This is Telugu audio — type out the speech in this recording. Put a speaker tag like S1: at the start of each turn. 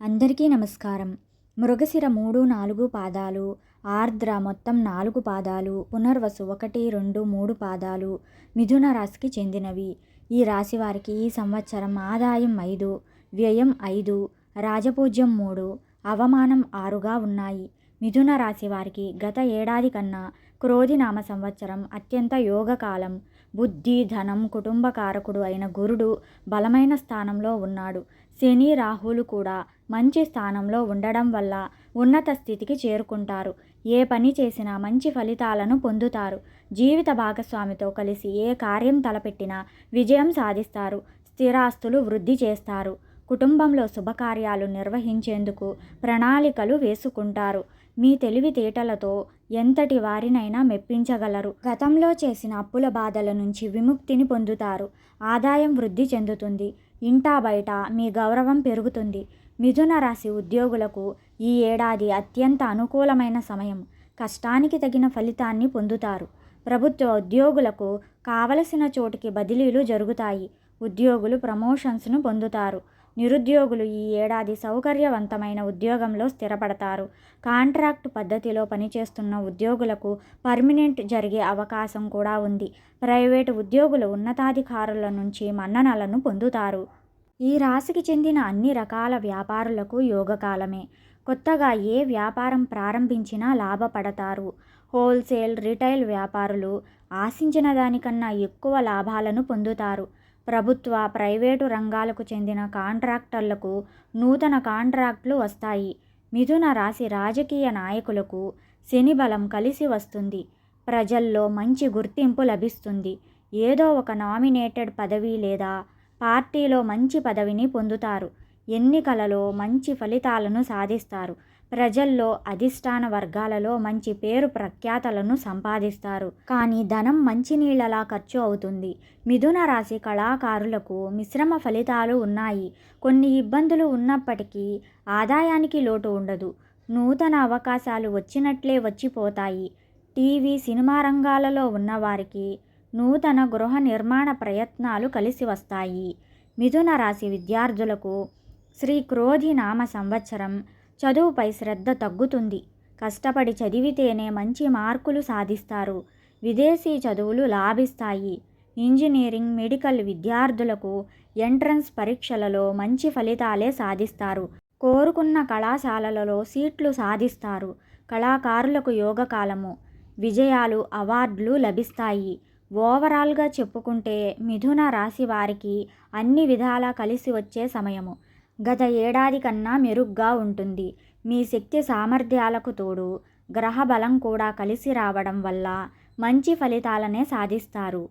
S1: అందరికీ నమస్కారం. మృగశిర మూడు నాలుగు పాదాలు ఆర్ద్ర మొత్తం నాలుగు పాదాలు పునర్వసు ఒకటి రెండు మూడు పాదాలు మిథున రాశికి చెందినవి. ఈ రాశి వారికి ఈ సంవత్సరం ఆదాయం ఐదు వ్యయం ఐదు రాజపూజ్యం మూడు అవమానం ఆరుగా ఉన్నాయి. మిథున రాశి వారికి గత ఏడాది కన్నా క్రోధినామ సంవత్సరం అత్యంత యోగకాలం. బుద్ధి ధనం కుటుంబ కారకుడు అయిన గురుడు బలమైన స్థానంలో ఉన్నాడు. శని రాహులు కూడా మంచి స్థానంలో ఉండడం వల్ల ఉన్నత స్థితికి చేరుకుంటారు. ఏ పని చేసినా మంచి ఫలితాలను పొందుతారు. జీవిత భాగస్వామితో కలిసి ఏ కార్యం తలపెట్టినా విజయం సాధిస్తారు. స్థిరాస్తులు వృద్ధి చేస్తారు. కుటుంబంలో శుభకార్యాలు నిర్వహించేందుకు ప్రణాళికలు వేసుకుంటారు. మీ తెలివితేటలతో ఎంతటి వారినైనా మెప్పించగలరు. గతంలో చేసిన అప్పుల బాధల నుంచి విముక్తిని పొందుతారు. ఆదాయం వృద్ధి చెందుతుంది. ఇంటా బయట మీ గౌరవం పెరుగుతుంది. మిథున రాశి ఉద్యోగులకు ఈ ఏడాది అత్యంత అనుకూలమైన సమయం. కష్టానికి తగిన ఫలితాన్ని పొందుతారు. ప్రభుత్వ ఉద్యోగులకు కావలసిన చోటికి బదిలీలు జరుగుతాయి. ఉద్యోగులు ప్రమోషన్స్ను పొందుతారు. నిరుద్యోగులు ఈ ఏడాది సౌకర్యవంతమైన ఉద్యోగంలో స్థిరపడతారు. కాంట్రాక్ట్ పద్ధతిలో పనిచేస్తున్న ఉద్యోగులకు పర్మినెంట్ జరిగే అవకాశం కూడా ఉంది. ప్రైవేటు ఉద్యోగులు ఉన్నతాధికారుల నుంచి మన్ననలను పొందుతారు. ఈ రాశికి చెందిన అన్ని రకాల వ్యాపారులకు యోగకాలమే. కొత్తగా ఏ వ్యాపారం ప్రారంభించినా లాభపడతారు. హోల్సేల్ రిటైల్ వ్యాపారులు ఆశించిన దానికన్నా ఎక్కువ లాభాలను పొందుతారు. ప్రభుత్వ ప్రైవేటు రంగాలకు చెందిన కాంట్రాక్టర్లకు నూతన కాంట్రాక్ట్లు వస్తాయి. మిథున రాశి రాజకీయ నాయకులకు శని బలం కలిసి వస్తుంది. ప్రజల్లో మంచి గుర్తింపు లభిస్తుంది. ఏదో ఒక నామినేటెడ్ పదవి లేదా పార్టీలో మంచి పదవిని పొందుతారు. ఎన్నికలలో మంచి ఫలితాలను సాధిస్తారు. ప్రజల్లో అధిష్టాన వర్గాలలో మంచి పేరు ప్రఖ్యాతలను సంపాదిస్తారు. కానీ ధనం మంచినీళ్ళలా ఖర్చు అవుతుంది. మిథున రాశి కళాకారులకు మిశ్రమ ఫలితాలు ఉన్నాయి. కొన్ని ఇబ్బందులు ఉన్నప్పటికీ ఆదాయానికి లోటు ఉండదు. నూతన అవకాశాలు వచ్చినట్లే వచ్చిపోతాయి. టీవీ సినిమా రంగాలలో ఉన్నవారికి నూతన గృహ నిర్మాణ ప్రయత్నాలు కలిసి వస్తాయి. మిథున రాశి విద్యార్థులకు శ్రీ క్రోధి నామ సంవత్సరం చదువుపై శ్రద్ధ తగ్గుతుంది. కష్టపడి చదివితేనే మంచి మార్కులు సాధిస్తారు. విదేశీ చదువులు లాభిస్తాయి. ఇంజనీరింగ్ మెడికల్ విద్యార్థులకు ఎంట్రన్స్ పరీక్షలలో మంచి ఫలితాలే సాధిస్తారు. కోరుకున్న కళాశాలలలో సీట్లు సాధిస్తారు. కళాకారులకు యోగకాలము. విజయాలు అవార్డులు లభిస్తాయి. ఓవరాల్గా చెప్పుకుంటే మిథున రాశి వారికి అన్ని విధాలా కలిసి వచ్చే సమయము. గత ఏడాది కన్నా మెరుగ్గా ఉంటుంది. మీ శక్తి సామర్థ్యాలకు తోడు గ్రహ బలం కూడా కలిసి రావడం వల్ల మంచి ఫలితాలనే సాధిస్తారు.